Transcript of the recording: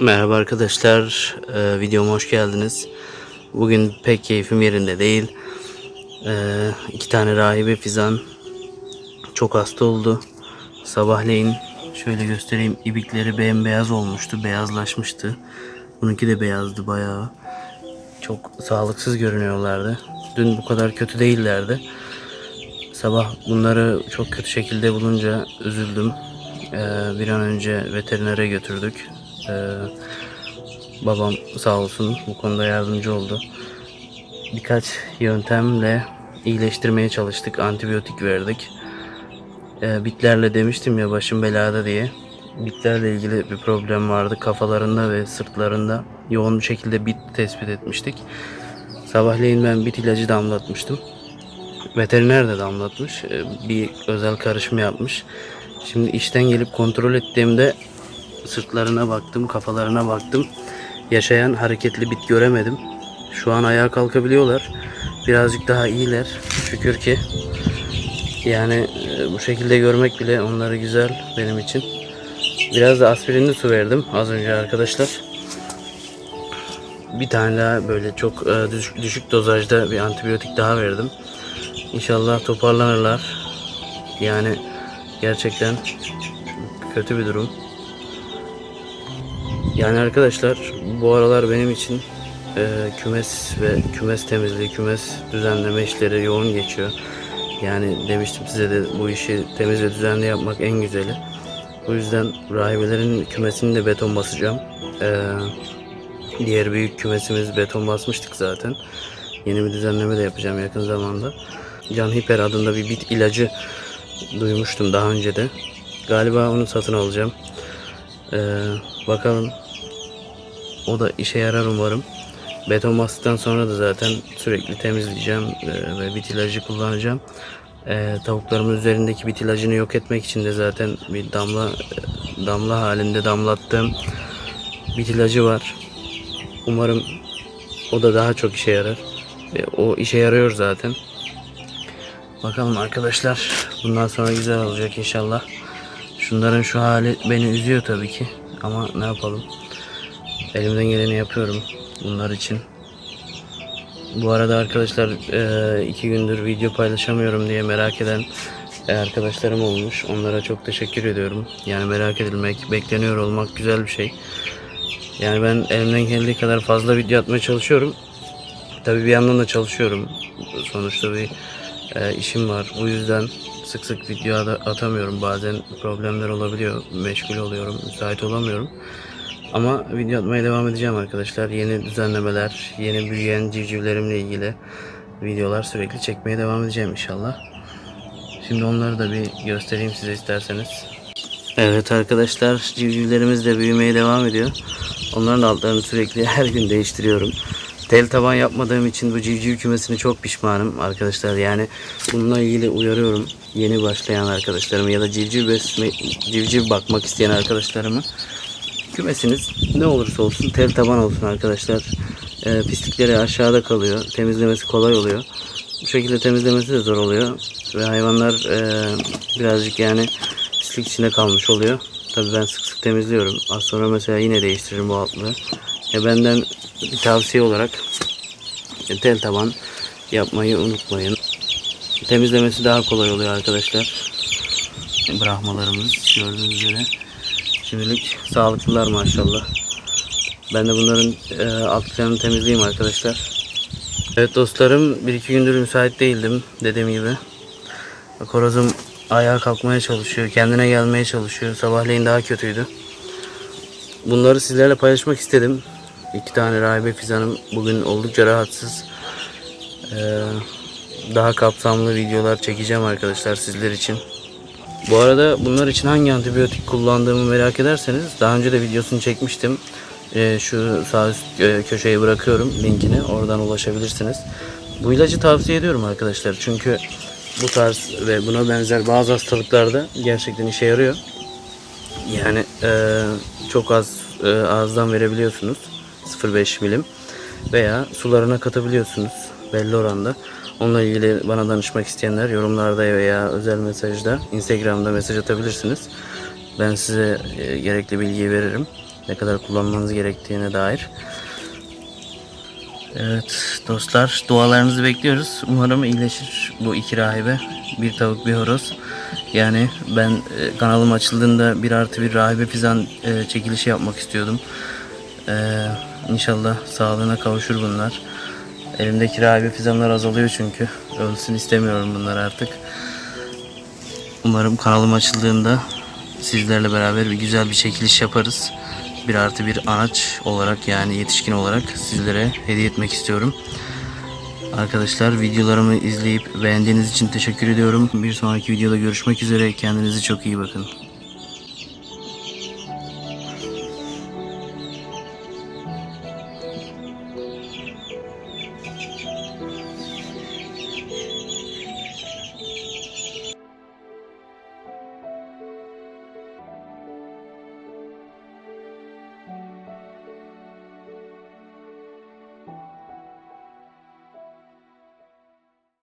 Merhaba arkadaşlar, ee, videoma hoş geldiniz. Bugün pek keyfim yerinde değil. Ee, iki tane rahibe fizan çok hasta oldu. Sabahleyin şöyle göstereyim, ibikleri bembeyaz olmuştu, beyazlaşmıştı. Bununki de beyazdı bayağı. Çok sağlıksız görünüyorlardı. Dün bu kadar kötü değillerdi. Sabah bunları çok kötü şekilde bulunca üzüldüm. Ee, bir an önce veterinere götürdük. Ee, babam sağ olsun bu konuda yardımcı oldu. Birkaç yöntemle iyileştirmeye çalıştık. Antibiyotik verdik. Ee, bitlerle demiştim ya başım belada diye. Bitlerle ilgili bir problem vardı. Kafalarında ve sırtlarında yoğun bir şekilde bit tespit etmiştik. Sabahleyin ben bit ilacı damlatmıştım. Veteriner de damlatmış. Ee, Bir özel karışım yapmış. Şimdi işten gelip kontrol ettiğimde sırtlarına baktım, kafalarına baktım. Yaşayan hareketli bit göremedim. Şu an ayağa kalkabiliyorlar. Birazcık daha iyiler. Şükür ki. Yani e, bu şekilde görmek bile onları güzel benim için. Biraz da aspirinli su verdim az önce arkadaşlar. Bir tane daha böyle çok e, düşük, düşük dozajda bir antibiyotik daha verdim. İnşallah toparlanırlar. Yani gerçekten kötü bir durum. Yani arkadaşlar bu aralar benim için e, kümes ve kümes temizliği, kümes düzenleme işleri yoğun geçiyor. Yani demiştim size de bu işi temiz ve düzenli yapmak en güzeli. O yüzden rahibelerin kümesini de beton basacağım. E, diğer büyük kümesimiz beton basmıştık zaten. Yeni bir düzenleme de yapacağım yakın zamanda. Can Hiper adında bir bit ilacı duymuştum daha önce de. Galiba onu satın alacağım. Ee, bakalım. O da işe yarar umarım. Beton bastıktan sonra da zaten sürekli temizleyeceğim ee, ve bit ilacı kullanacağım. Ee, tavuklarımın üzerindeki bit ilacını yok etmek için de zaten bir damla damla halinde damlattığım bit ilacı var. Umarım o da daha çok işe yarar. Ve o işe yarıyor zaten. Bakalım arkadaşlar. Bundan sonra güzel olacak inşallah. Şunların şu hali beni üzüyor tabii ki. Ama ne yapalım. Elimden geleni yapıyorum bunlar için. Bu arada arkadaşlar e, iki gündür video paylaşamıyorum diye merak eden e, arkadaşlarım olmuş. Onlara çok teşekkür ediyorum. Yani merak edilmek, bekleniyor olmak güzel bir şey. Yani ben elimden geldiği kadar fazla video atmaya çalışıyorum. Tabii bir yandan da çalışıyorum. Sonuçta bir e, işim var. Bu yüzden sık sık video atamıyorum. Bazen problemler olabiliyor. Meşgul oluyorum. Müsait olamıyorum. Ama video atmaya devam edeceğim arkadaşlar. Yeni düzenlemeler, yeni büyüyen civcivlerimle ilgili videolar sürekli çekmeye devam edeceğim inşallah. Şimdi onları da bir göstereyim size isterseniz. Evet arkadaşlar civcivlerimiz de büyümeye devam ediyor. Onların altlarını sürekli her gün değiştiriyorum. Tel taban yapmadığım için bu civciv kümesini çok pişmanım arkadaşlar. Yani bununla ilgili uyarıyorum yeni başlayan arkadaşlarımı ya da civciv besme, civciv bakmak isteyen arkadaşlarımı. Kümesiniz ne olursa olsun tel taban olsun arkadaşlar. Ee, pislikleri aşağıda kalıyor. Temizlemesi kolay oluyor. Bu şekilde temizlemesi de zor oluyor. Ve hayvanlar e, birazcık yani pislik içinde kalmış oluyor. Tabii ben sık sık temizliyorum. Az sonra mesela yine değiştiririm bu altlığı. E benden bir tavsiye olarak e, tel taban yapmayı unutmayın. Temizlemesi daha kolay oluyor arkadaşlar. Brahmalarımız gördüğünüz üzere. Şimdilik sağlıklılar maşallah. Ben de bunların e, altlarını temizleyeyim arkadaşlar. Evet dostlarım bir iki gündür müsait değildim dediğim gibi. Korozum ayağa kalkmaya çalışıyor, kendine gelmeye çalışıyor. Sabahleyin daha kötüydü. Bunları sizlerle paylaşmak istedim. İki tane rahibe fizanım bugün oldukça rahatsız. Ee, daha kapsamlı videolar çekeceğim arkadaşlar sizler için. Bu arada bunlar için hangi antibiyotik kullandığımı merak ederseniz daha önce de videosunu çekmiştim. Ee, şu sağ üst e, köşeye bırakıyorum linkini. Oradan ulaşabilirsiniz. Bu ilacı tavsiye ediyorum arkadaşlar. Çünkü bu tarz ve buna benzer bazı hastalıklarda gerçekten işe yarıyor. Yani e, çok az e, ağızdan verebiliyorsunuz. 0.5 milim veya sularına katabiliyorsunuz belli oranda. Onunla ilgili bana danışmak isteyenler yorumlarda veya özel mesajda Instagram'da mesaj atabilirsiniz. Ben size e, gerekli bilgiyi veririm. ne kadar kullanmanız gerektiğine dair. Evet dostlar dualarınızı bekliyoruz. Umarım iyileşir bu iki rahibe. Bir tavuk bir horoz. Yani ben e, kanalım açıldığında bir artı bir rahibe fizan e, çekilişi yapmak istiyordum. E, inşallah sağlığına kavuşur bunlar. Elimdeki rahibe fizanlar azalıyor çünkü. Ölsün istemiyorum bunlar artık. Umarım kanalım açıldığında sizlerle beraber bir güzel bir çekiliş yaparız. Bir artı bir anaç olarak yani yetişkin olarak sizlere hediye etmek istiyorum. Arkadaşlar videolarımı izleyip beğendiğiniz için teşekkür ediyorum. Bir sonraki videoda görüşmek üzere. Kendinize çok iyi bakın.